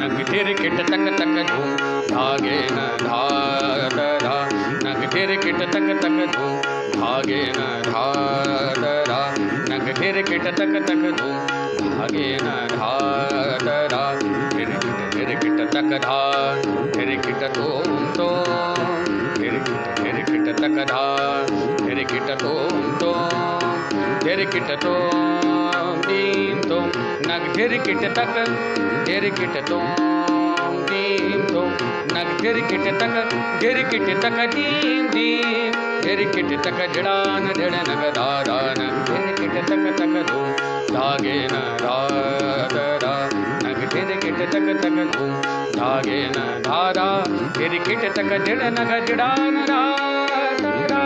नग तिर किट धागे न धा दरा नग तिर किट तक तक धू दरा नग तिर किट तक तक धू, धागे किट, फिर किट किट धूम तो फिर किट तो फिर किट तो तुम नग धिर किट तक धिर किट तुम दीम तुम नग धिर किट तक धिर किट तक दीम दीम धिर किट तक जड़ान जड़ नग दारा नग धिर किट तक तक धूम धागे न धारा नग धिर किट तक तक धूम धागे न धारा धिर किट तक जड़ नग जड़ान रारा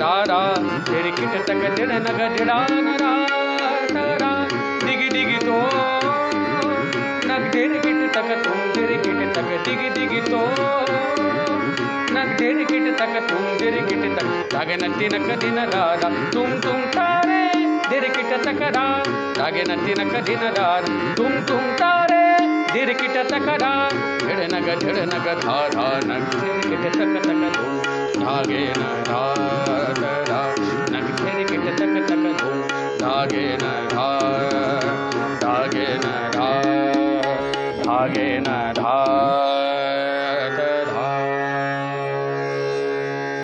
तारा धिर किट तक जड़ नग जड़ान रारा दिगी तो नग ढेर गिट तक तुम ढेर गिट तक दिगी दिगी तो नग ढेर गिट तक तुम ढेर गिट तक तागे नती नक दिन दादा तुम तुम तारे, ढेर गिट तक रा। तागे नती नक दिन दादा तुम तुम तारे, ढेर गिट तक रा। ढेर नग ढेर नग, धारा नग। ढेर गिट तक तक तुम धागे न धारा नग, ढेर गिट तक तक तुम धागे न धारा गेना धा